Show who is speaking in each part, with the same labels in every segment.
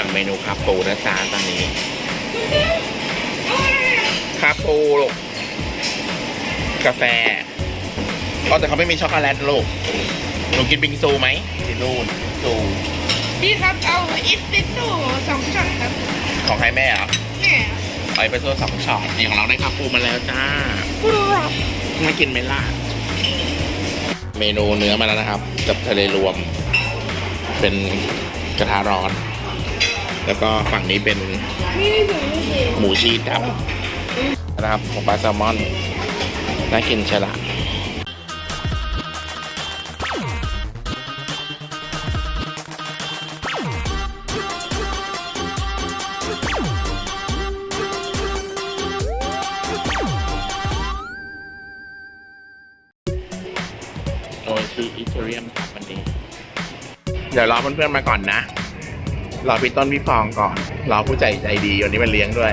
Speaker 1: สั่งเมนูคาปูนะจ๊ะตอนนี้คาปูลูกกาแฟก็แต่เขาไม่มีช็อกโกแลตลูกหนูกินบิงซูไหมที่นู่นซู
Speaker 2: พี่ครับเอาอิสปิโซ่สองช็อตครับ
Speaker 1: ของใครแม่เหรอ
Speaker 2: เนี่ย
Speaker 1: เอาไปโซ่สองช็อตนี่ของเราได้คาปูมาแล้วจ้า
Speaker 2: กรอบ
Speaker 1: ไม่กินไหม่ล่ะเมนูเนื้อมาแล้วนะครับ กับทะเลรวม เป็นกระทะร้อน แล้วก็ฝั่งนี้เป็นหมูชีสครับนะครับของปลาแซลมอนน่ากินใช่ละโดยชื่ออิตาเลียมครับวันนี้ เดี๋ยวรอเพื่อนๆมาก่อนนะ รอพี่ต้นพี่ฟองก่อนรอผู้ใจใจดีวันนี้มาเลี้ยงด้วย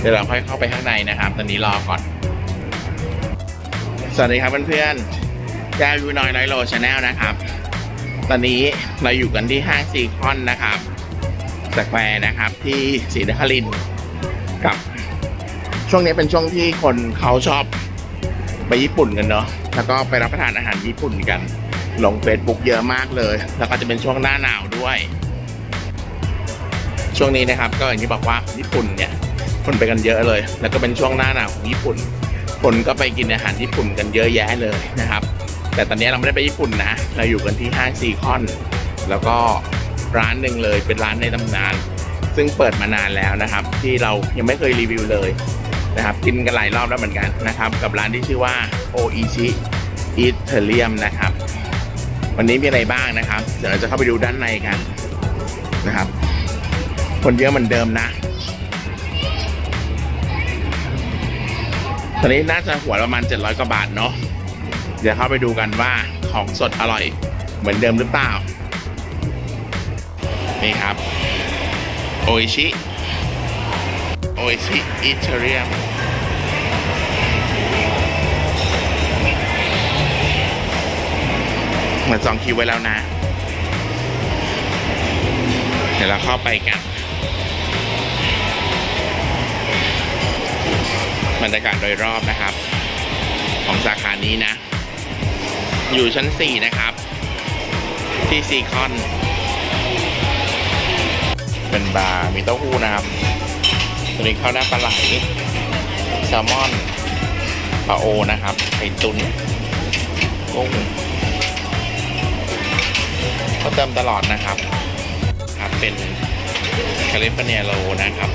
Speaker 1: เดี๋ยวเราค่อยเข้าไปข้างในนะครับ ตอนนี้รอก่อน สวัสดีครับเพื่อนๆแก้วยูน้อยน้อยโลชาแนลนะครับ ตอนนี้เราอยู่กันที่ห้างซีคอนนะครับสแควร์นะครับที่ศรีนครินทร์กับ ช่วงนี้เป็นช่วงที่คนเขาชอบไปญี่ปุ่นกันเนาะแล้วก็ไปรับประทานอาหารญี่ปุ่นกัน ลง Facebook เยอะมากเลย แล้วก็จะเป็นช่วงหน้าหนาวด้วย ช่วงนี้นะครับ ก็อย่างที่บอกว่าญี่ปุ่นเนี่ยคนไปกันเยอะเลย แล้วก็เป็นช่วงหน้าหนาวของญี่ปุ่น คนก็ไปกินอาหารญี่ปุ่นกันเยอะแยะเลยนะครับ แต่ตอนนี้เราไม่ได้ไปญี่ปุ่นนะ เราอยู่กันที่ห้างซีคอน แล้วก็ร้านหนึ่งเลยเป็นร้านในตำนาน ซึ่งเปิดมานานแล้วนะครับ ที่เรายังไม่เคยรีวิวเลยนะครับกินกันหลายรอบแล้วเหมือนกันนะครับ กับร้านที่ชื่อว่าโออิชิอิตาเลียมนะครับ วันนี้มีอะไรบ้างนะครับ เดี๋ยวเราจะเข้าไปดูด้านในกันนะครับ คนเยอะเหมือนเดิมนะ ตอนนี้น่าจะหัวประมาณ 700 กว่าบาทเนาะ เดี๋ยวเข้าไปดูกันว่าของสดอร่อยเหมือนเดิมหรือเปล่า นี่ครับ โออิชิ โออิชิอิตาเลีย มมาจองคิวไว้แล้วนะ เดี๋ยวเราเข้าไปกันบรรยากาศโดยรอบนะครับ ของสาขานี้นะ อยู่ชั้น 4 นะครับ ที่ซีคอน เป็นบาร์มีเต้าหู้นะครับตัวนี้ข้าวหน้าปลาไหลแซลมอนปลาโอนะครับไข่ตุนกุ้ง เติมตลอดนะครับครับเป็นแคลิฟอร์เนียโรนะครับ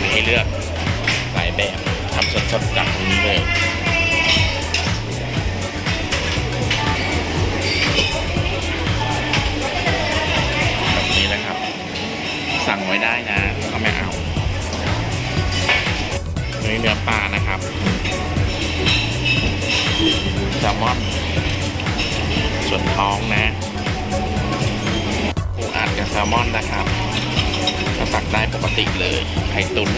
Speaker 1: มีให้เลือกหลายแบบทำสดๆจากตรงนี้เลยแบบนี้นะครับ สั่งไว้ได้นะแล้วก็ไม่เอาเนื้อเนื้อปลานะครับแซลมอนส่วนท้องนะ แซลมอนนะครับก็ตักได้ปกติเลยไข่ตุน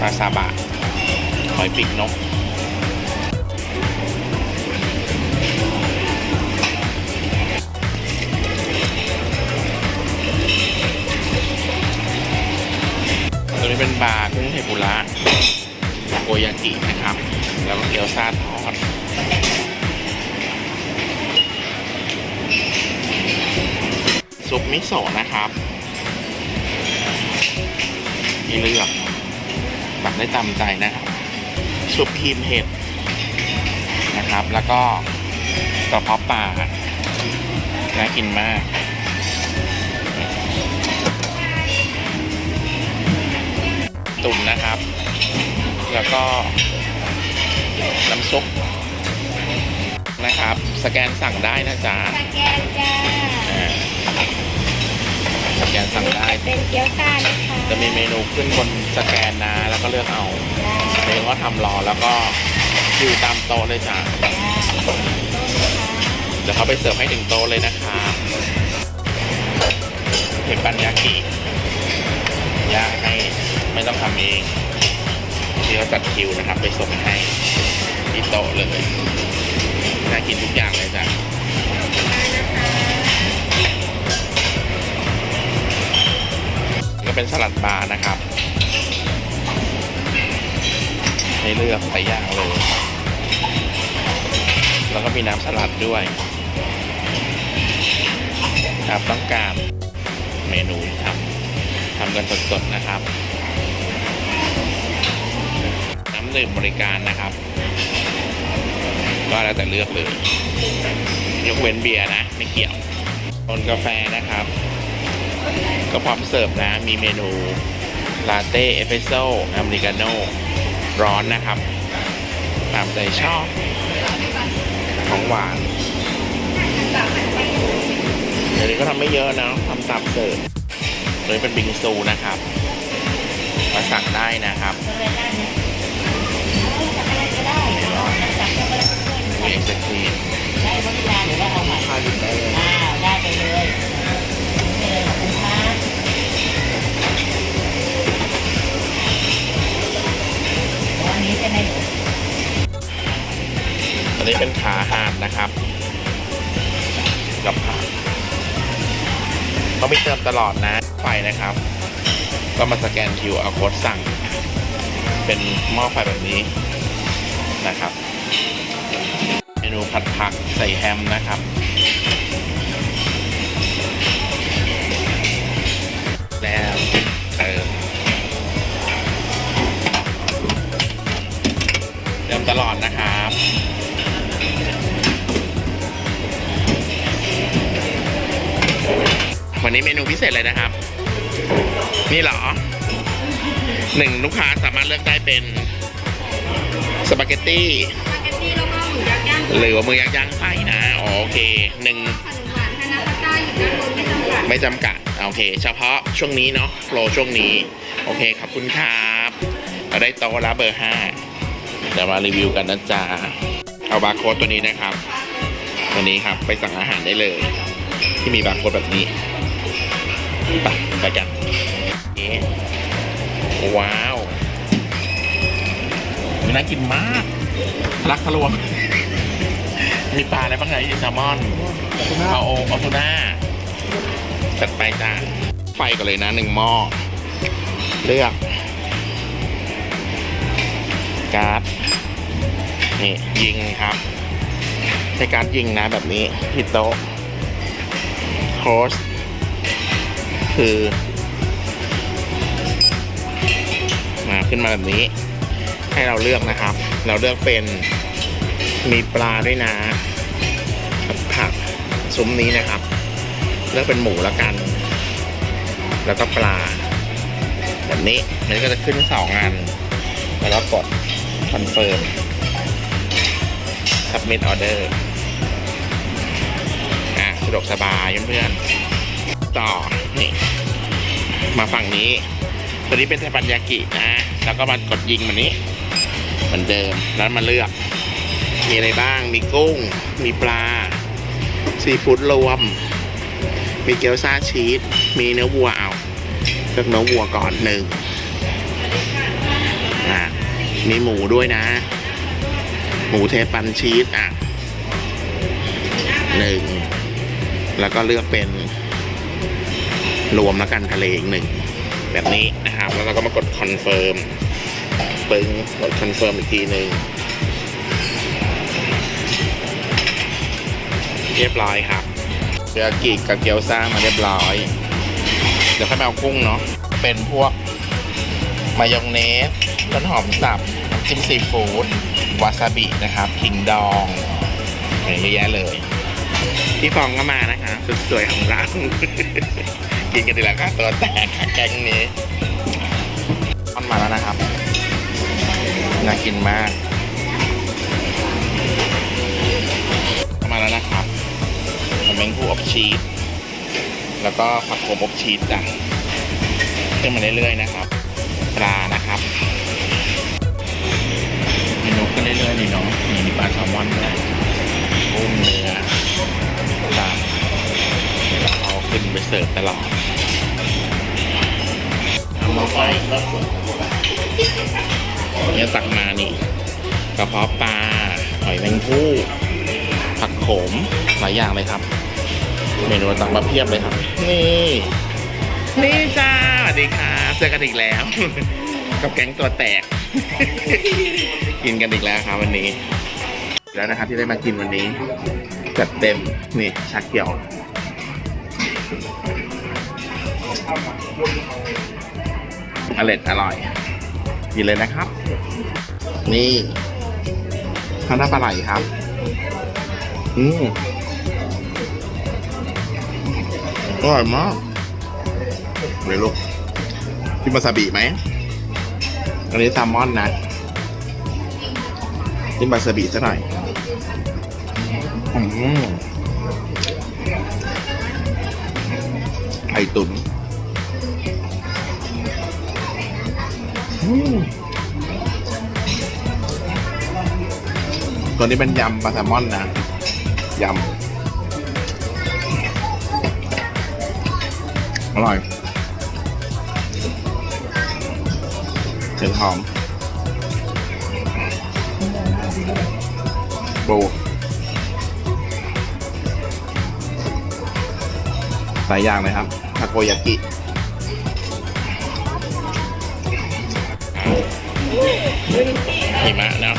Speaker 1: ปลาซาบะหอยปีกนกตัวนี้เป็นบาร์กุ้งเทปุระโกยากินะครับ แล้วก็เกี๊ยวซาทอด ซุปมิโซะนะครับมีเลือกตักได้ตามใจนะครับซุปครีมเห็ดนะครับ แล้วก็กระเพาะปลาน่ากินมากตุ่นนะครับ แล้วก็น้ำซุปนะครับ สแกนสั่งได้นะจ๊ะ
Speaker 2: สแกนจ้า
Speaker 1: กนสั่งได้
Speaker 2: เป็นเกี๊ยวซ่านะคะ
Speaker 1: จะมีเมนูขึ้นบนสแกนนะ แล้วก็เลือกเอาเองก็ทำรอแล้วก็อยู่ตามโต๊ะเลยจ้ะเดี๋ยวเขาไปเสิร์ฟให้ถึงโต๊ะเลยนะคะเห็นปันยากิย่างให้ไม่ต้องทำเองที่เขาจัดคิวนะครับ ไปส่งให้ที่โต๊ะเลยน่ากินทุกอย่างเลยจ้ะ เป็นสลัดบาร์นะครับให้เลือกหลายอย่างเลย แล้วก็มีน้ำสลัดด้วย ครับต้องการเมนูทำทำกันสดๆนะครับ น้ำดื่มบริการนะครับ ก็แล้วแต่เลือกเลย ยกเว้นเบียร์นะ ไม่เกี่ยวโนกาแฟนะครับ ก็พร้อมเสิร์ฟนะ มีเมนูลาเต้เอสเปรสโซ่อเมริกาโน่ร้อนนะครับ ตามใจชอบ ของหวานเดี๋ยวนี้ก็ทำไม่เยอะนะทำสับเสิร์ฟเลยเป็นบิงซูนะครับมาสั่งได้นะครับมีเอ็กซ์ตรีม เติมตลอดนะไฟนะครับ ก็มาสแกน QR code สั่ง เป็นหม้อไฟแบบนี้นะครับ เมนูผัดผักใส่แฮมนะครับ แล้วเติมเติมตลอดนะครับ วันนี้เมนูพิเศษเลยนะครับ นี่เหรอหนึ่งลูกค้าสามารถเลือกได้เป็นสปาเกตตี้
Speaker 2: สปาเกตตี้แล้วก็หมูยักษ์ย่าง
Speaker 1: หรือว่ามือย่างย่างไส้นะอ๋อโอเคหนึ่ง
Speaker 2: ขนมหวานฮานาคาต้าอยู่ด้านบนไม่จำกัด
Speaker 1: ไม่จำกัดโอเค เฉพาะช่วงนี้เนาะโปรช่วงนี้ โอเคขอบคุณครับเราได้โต๊ะละเบอร์ห้าเดี๋ยวมารีวิวกันนะจ๊ะเอาบาร์โค้ดตัวนี้นะครับ ตัวนี้ครับไปสั่งอาหารได้เลย ที่มีบาร์โค้ดแบบนี้ ไปไปกันเอ๊ะว้าวมันน่ากินมาก รักทะลวง มีปลาอะไรบ้างไงแซลมอนเอาโอเอาทูน่าจัดไปจ้าไฟก่อนเลยนะหนึ่งหม้อเลือกการ์ดนี่ยิงครับใช้การ์ดยิงนะแบบนี้ที่โต๊ะโคส คือ มาขึ้นมาแบบนี้ ให้เราเลือกนะครับ เราเลือกเป็นมีปลาด้วยนะผักซุ้มนี้นะครับ เลือกเป็นหมูแล้วกัน แล้วก็ปลา แบบนี้มันก็จะขึ้นสองอัน แล้วก็กดคอนเฟิร์ม submit order อะสะดวกสบายเพื่อนๆ ต่อนี่มาฝั่งนี้ ตัวนี้เป็นเทปันยากินะแล้วก็มากดยิงมันนี้ เหมือนเดิมแล้วมาเลือก มีอะไรบ้างมีกุ้ง มีปลา ซีฟู้ดรวม มีเกี๊ยวซาชีสมีเนื้อวัวเอาเลือกเนื้อวัวก่อนหนึ่งอะมีหมูด้วยนะ หมูเทปันชีสอะหนึ่งแล้วก็เลือกเป็น รวมแล้วกันทะเลอีกหนึ่งแบบนี้นะครับ แล้วเราก็มากดคอนเฟิร์มปึ้งกดคอนเฟิร์มอีกทีหนึ่งเรียบร้อยครับเกี๊ยวกิกับเกี๊ยวซ่ามาเรียบร้อย เดี๋ยวค่อยมาเอากุ้งเนาะเป็นพวกมายองเนสต้นหอมสับจิ้มซีฟู้ดวาซาบินะครับขิงดองเยอะแยะเลยพี่ฟองก็มานะคะสุดสวยของเรา กินกันดีแล้วค่ะตัวแตกค่ะแกงนี้ต้อนมาแล้วนะครับ น่ากินมาก มาแล้วนะครับมันเป็นผู้อบชีส แล้วก็ผักโขมอบชีสจ้ะขึ้นมาเรื่อยๆนะครับ ปลานะครับเมนูขึ้นเรื่อยๆนี่เนาะนี่มีปลาแซลมอนด้วยกุ้งเนื้อปลาเอาขึ้นไปเสิร์ฟตลอด เอามาไฟเนี่ยตักมานี่กระเพาะปลาหอยแมงผู้ผักโขมหลายอย่างเลยครับ เมนูต่างมาเพียบเลยครับ นี่ นี่จ้าสวัสดีค่ะเจอกันอีกแล้ว กับแก๊งตัวแตก กินกันอีกแล้วครับวันนี้ แล้วนะครับที่ได้มากินวันนี้จัดเต็มนี่ชาเขียว อร่อยอร่อยกินเลยนะครับ นี่ข้าวหน้าปลาไหลครับ อืมอร่อยมากเลยลูกกินวาซาบิไหมอันนี้แซลมอนนะกินวาซาบิซะหน่อยอืมไข่ตุ๋น ตัวนี้เป็นยำปลาแซลมอนนะ ยำ อร่อยเผ็ดหอมปูหลายอย่างเลยครับทาโกยากิ หิมะเนาะ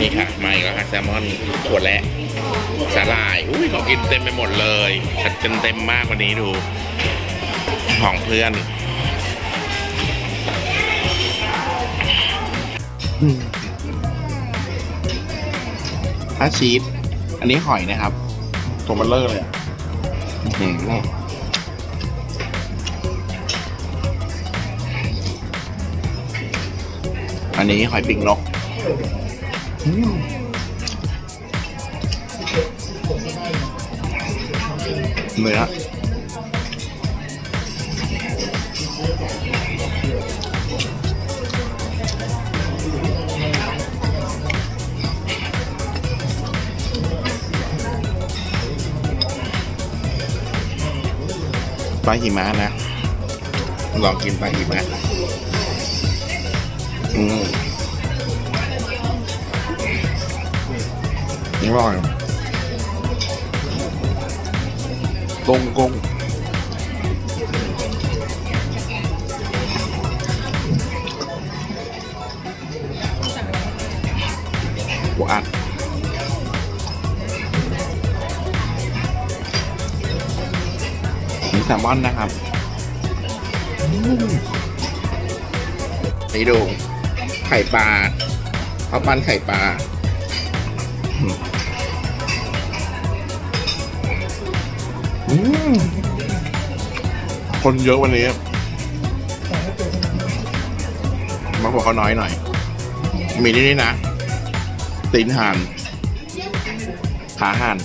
Speaker 1: นี่ค่ะมาอีกแล้วค่ะแซลมอนขวดแล้วสาหร่ายอุ้ยของกินเต็มไปหมดเลยจัดเต็มเต็มมากวันนี้ดู ของเพื่อนถ้าชีสอันนี้หอยนะครับ ตัวมันเลอร์เลยอะ นนี้หอยปิงนกเนื้อปลาหิมะนะ ลองกินปลาหิมะ อืมอร่อยกงกงหวานนี่แซลมอนนะครับนี่ดู ไข่ปลาเขาวปั้นไข่ปลาคนเยอะวันนี้มาบอกเขาน้อยหน่อย มีนี่นี่นะ ตีนห่าน ขาห่าน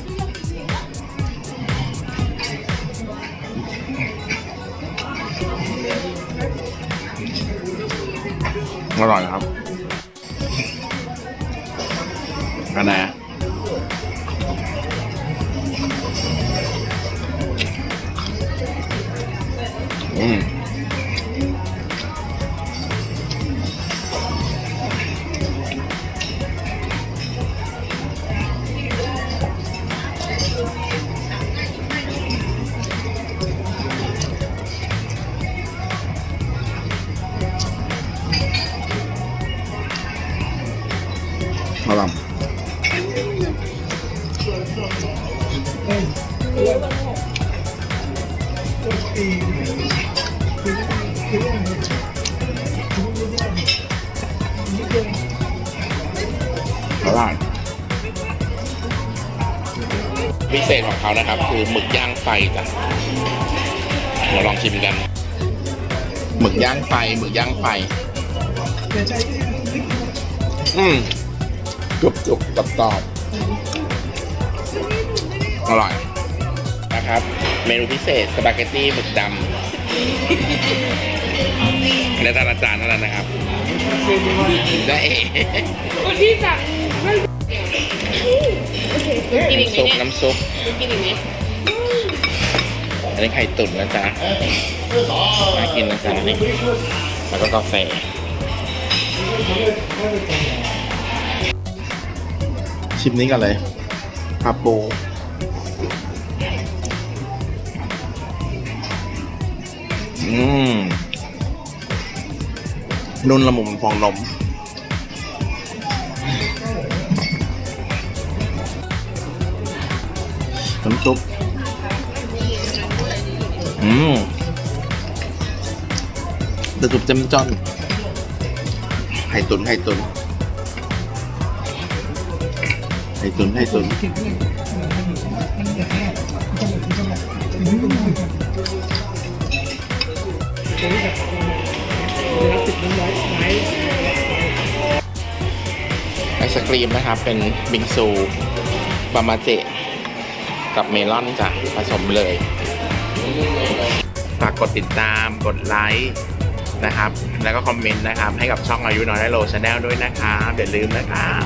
Speaker 1: อร่อยครับ อันไหนอืม เศษของเขานะครับ คือหมึกย่างไฟจ้ะเราลองชิมกัน หมึกย่างไฟหมึกย่างไฟ อืมกรุบกรุบกรอบกรอบอร่อยนะครับ เมนูพิเศษสปาเกตตี้หมึกดำและตาลจานเท่านั้นนะครับได้เอ๋
Speaker 2: คนที่สั่งไม่โอเค กินอีกไหม
Speaker 1: ซุป
Speaker 2: เนี่ย
Speaker 1: น้ำซุป
Speaker 2: กินอีกไหม
Speaker 1: อันนี้ไข่ตุ๋นนะจ๊ะน่ากินนะจ๊ะนี่แล้วก็กาแฟชิมนี้กันเลยคาโปอืมนุ่นละมุนฟองนม น้ำซุป อืมน้ำซุปเจมจอนไข่ตุนไข่ตุนไข่ตุนไข่ตุนไอศครีมนะครับ เป็นบิงซู บามาเจ กับเมลอนจ้ะผสมเลยฝากกดติดตามกดไลค์นะครับ แล้วก็คอมเมนต์นะครับ ให้กับช่องอายุน้อยได้โลชาแนลด้วยนะครับอย่าลืมนะครับ